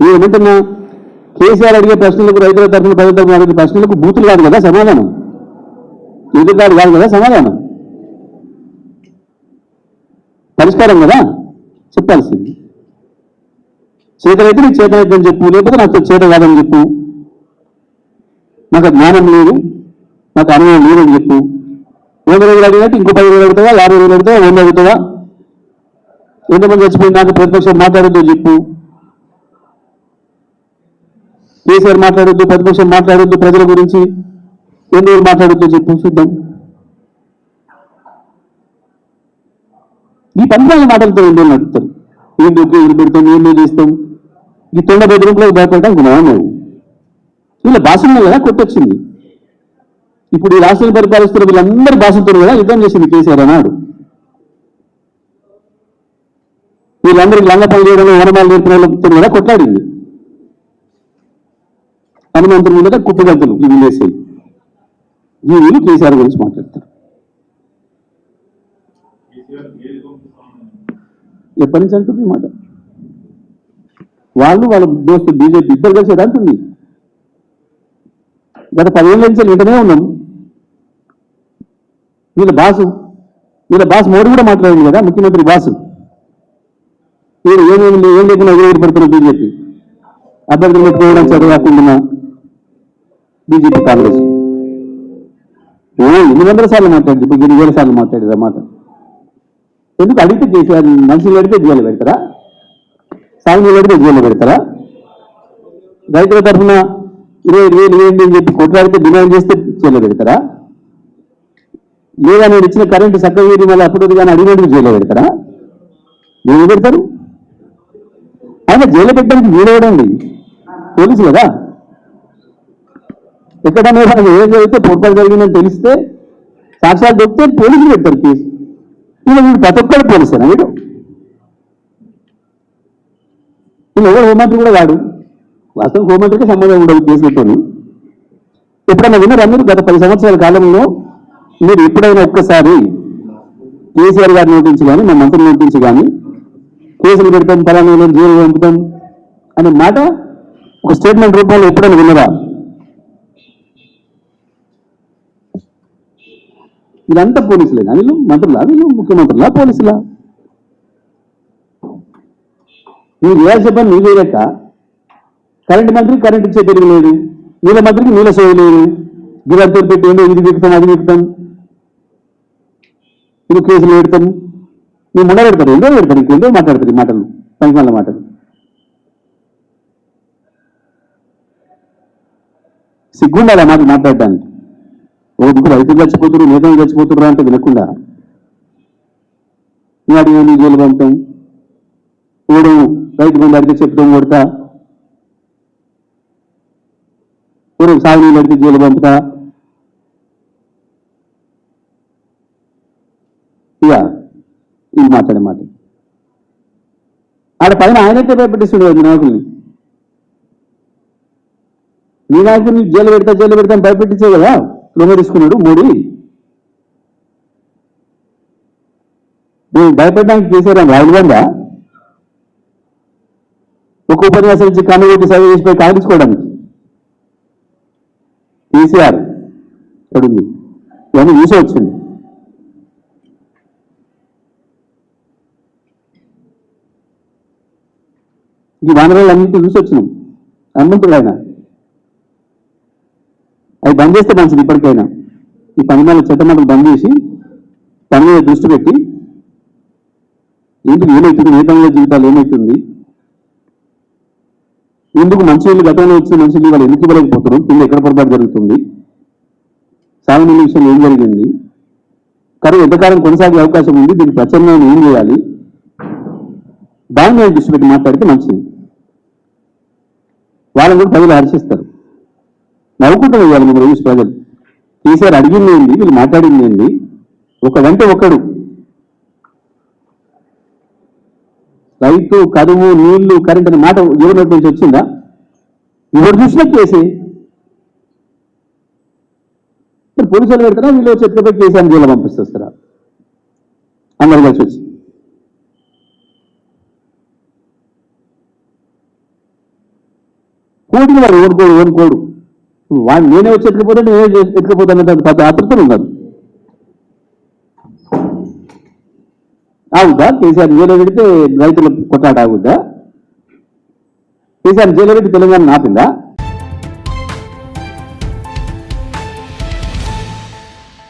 నేను ఏమంటున్నా? కేసీఆర్ అడిగే ప్రశ్నలకు రైతుల తరఫున ప్రజల తరఫున అడిగే ప్రశ్నలకు బూతులు కాదు కదా సమాధానం? ఎదురుగాడు కాదు కదా సమాధానం? పరిష్కారం కదా? చెప్పాల్సింది. చేతనైతే నీకు చేతనైతే చెప్పు లేకపోతే నాకు చేత కాదని చెప్పు. నాకు జ్ఞానం లేదు నాకు అనుభవం లేదని చెప్పు. వంద రోజులు అడిగినట్టు ఇంకో పది రోజులు అడుగుతావా యాభై రోజులు అడుగుతావా వంద అడుగుతావా? ఎంతమంది చచ్చిపోయి నాకు ప్రతిపక్షం మాట్లాడుతూ చెప్పు. కేసీఆర్ మాట్లాడొద్దు ప్రతిపక్షం మాట్లాడొద్దు ప్రజల గురించి? ఎందుకు మాట్లాడొద్దు చెప్పి చూద్దాం. ఈ పనికిమాల మాటలతో ఏంటో నడుపుతారు ఏం డబ్బు ఏం పెడతాం ఏం చేస్తాం? ఈ తొండ బెదిరింపులకు భయపడటానికి మనం వీళ్ళ భాషల్లో కదా కొట్టొచ్చింది. ఇప్పుడు ఈ రాష్ట్రాన్ని పరిపాలిస్తున్న వీళ్ళందరి భాషలతో కదా యుద్ధం చేసింది కేసీఆర్ అన్నాడు. వీళ్ళందరికీ లంగ పని చేయడంలో వనమాలు నేర్పిన వాళ్ళతో కూడా కొట్లాడింది. హనుమంతుడి ముందట కుప్పగంతులు ఇవి వేసేవి ఈ వీళ్ళు కేసీఆర్ గురించి మాట్లాడతారు. ఎప్పటి నుంచి అంటుంది ఈ మాట? వాళ్ళు వాళ్ళ దోస్తు బీజేపీ ఇద్దరు కలిసి అంటుంది. గత పదిహేను నుంచి వింటనే ఉన్నాం. వీళ్ళ బాసు వీళ్ళ బాస్ మోడీ కూడా మాట్లాడింది కదా ముఖ్యమంత్రి బాసు. మీరు ఏమేమి ఏం లేకుండా ఎదురు పెడుతున్న బీజేపీ? అభ్యర్థులు పెట్టుకోవడం చదువుకుంటున్నా బీజేపీ కాంగ్రెస్. ఓ ఎన్ని వందల సార్లు మాట్లాడింది. ఇప్పుడు ఎన్ని వేల సార్లు మాట్లాడేది ఆ మాట. ఎందుకు అడిగితే చేసేవారు? మనుషులు అడిగితే జైలు పెడతారా? సాగునీళ్ళు అడిగితే జైలు పెడతారా? రైతుల తరఫున ఇరవై వేలు వేయండి అని చెప్పి కొట్లాడితే డిమాండ్ చేస్తే జైలు పెడతారా? లేదా నేను ఇచ్చిన కరెంటు చక్కగా వేడి మళ్ళీ అప్పుడు కానీ అడిగినట్టు జైలు పెడతారా? ఏమి పెడతారు ఆయన జైలు పెట్టడానికి వీడవడండి పోలీసు కదా. ఎక్కడ ఏదైనా ఏం జరిగితే పొరపాటు జరిగిందని తెలిస్తే సాక్ష్యాలు దొరికితే పోలీసులు పెడతారు కేసు. వీళ్ళు వీడు ప్రతి ఒక్కరు పోలీసేనా వీడు? వీళ్ళు ఎవరు హోంమంత్రి కూడా కాడు. వాస్తవం హోంమంత్రికి సంబంధం ఉండదు కేసులతో ఎప్పుడైనా విన్నారు అందరు గత పది సంవత్సరాల కాలంలో మీరు ఎప్పుడైనా ఒక్కసారి కేసీఆర్ గారి నోటించి కానీ మా మంత్రి నోటించి కానీ కేసులు పెడతాం పలానా వాళ్ళని జైలు పంపుతాం అనే మాట ఒక స్టేట్మెంట్ రూపంలో ఎప్పుడైనా విన్నరా? వీళ్ళంతా పోలీసులేనా? వీళ్ళు మంత్రులా? వీళ్ళు ముఖ్యమంత్రులా? పోలీసులా? నువ్వు చేయాల్సిన పని నువ్వు చేయలేక కరెంట్ మంత్రికి కరెంట్ ఇచ్చే తిరిగి లేదు. నీళ్ళ మంత్రికి నీళ్ళ సేవ లేదు. గిరంతో పెట్టి ఏంటో ఇది పెడతాం అది పెడతాం. ఇది కేసులు పెడతాం. నువ్వు ముండ పెడతారు ఏంటో పెడతారు ఇంకేంటో మాట్లాడతారు ఈ మాటలు. పంచమాల మాటలు. సిగ్గుండాలి మాట మాట్లాడడానికి. ఓ దిక్కు రైతులు చచ్చిపోతున్నారు నేతలు చచ్చిపోతున్నారు అంటే వినకుండా. నాడు ఏమి జోలు పంపుతాం ఓడు రైతు బంధు అడిగితే చెప్తాం కొడతా? ఊరు సాగు నీళ్ళు అడిగితే జోలు పంపుతా? ఇక ఇది మాట్లాడే మాట. ఆడ పైన ఆయనైతే భయపెట్టిస్తున్నాడు మీ నాయకుల్ని మీ నాయకుల్ని జైలు పెడతా జైలు పెడతా అని భయపెట్టించే కదా? లొంగ తీసుకున్నాడు మోడీ. నేను భయపడడానికి చేశారా రాజుబందా ఒక ఉపన్యాసం ఇచ్చి కన్ను కొట్టి సర్వే చేసిపోయి కాగించుకోవడానికి కేసీఆర్ ఉంది ఇవన్నీ చూసే వచ్చింది ఈ వానరాలు అన్నింటి చూసి వచ్చినాం హనుమంతుడు ఆయన. అవి బంద్ చేస్తే మంచిది ఇప్పటికైనా. ఈ పని మీద చెత్తమంటలు బంద్ చేసి పని మీద దృష్టి పెట్టి ఎందుకు ఏమవుతుంది ఏ పనిలో జీవితాలు ఏమవుతుంది ఎందుకు మంచి నీళ్ళు గతంలో వచ్చిన మంచి నీళ్ళు వాళ్ళు ఎందుకు ఇవ్వలేకపోతున్నారు? కింద ఎక్కడ పొరపాటు జరుగుతుంది? సాగునీళ్ళ విషయంలో ఏం జరిగింది? కరువు ఎంతకాలం కొనసాగే అవకాశం ఉంది? దీనికి ప్రచారం ఏం చేయాలి? దాని మీద దృష్టి పెట్టి మాట్లాడితే మంచిది. వాళ్ళని కూడా ప్రజలు హర్షిస్తారు. నవ్వుకుంటూ ఇవ్వాలి మీరు రోజు ప్రజలు కేసీఆర్ అడిగింది ఏంటి వీళ్ళు మాట్లాడింది ఏంటి ఒకడంటే ఒకడు. రైతు కరువు నీళ్ళు కరెంట్ అనే మాట ఎవరి నుంచి వచ్చిందా? ఎవరు చూసినా కేసే. మరి పోలీసులు పెడతారా? వీళ్ళు చెట్లపై కేసీఆర్ జైలు పంపిస్తారా? అందరు కలిసి వచ్చి. పోటీలు వాడు ఓనుకోడు ఓనుకోడు వాడు నేనే వచ్చి ఎత్తుకపోతే నేనే చేసి ఎత్తుకపోతాను పెద్ద ఆతృతలు ఉన్నారు ఆగుద్దా? కేసీఆర్ జైలు పెడితే రైతుల కొట్టాట ఆగుద్దా? కేసీఆర్ జైలు పెట్టి తెలంగాణ ఆపిందా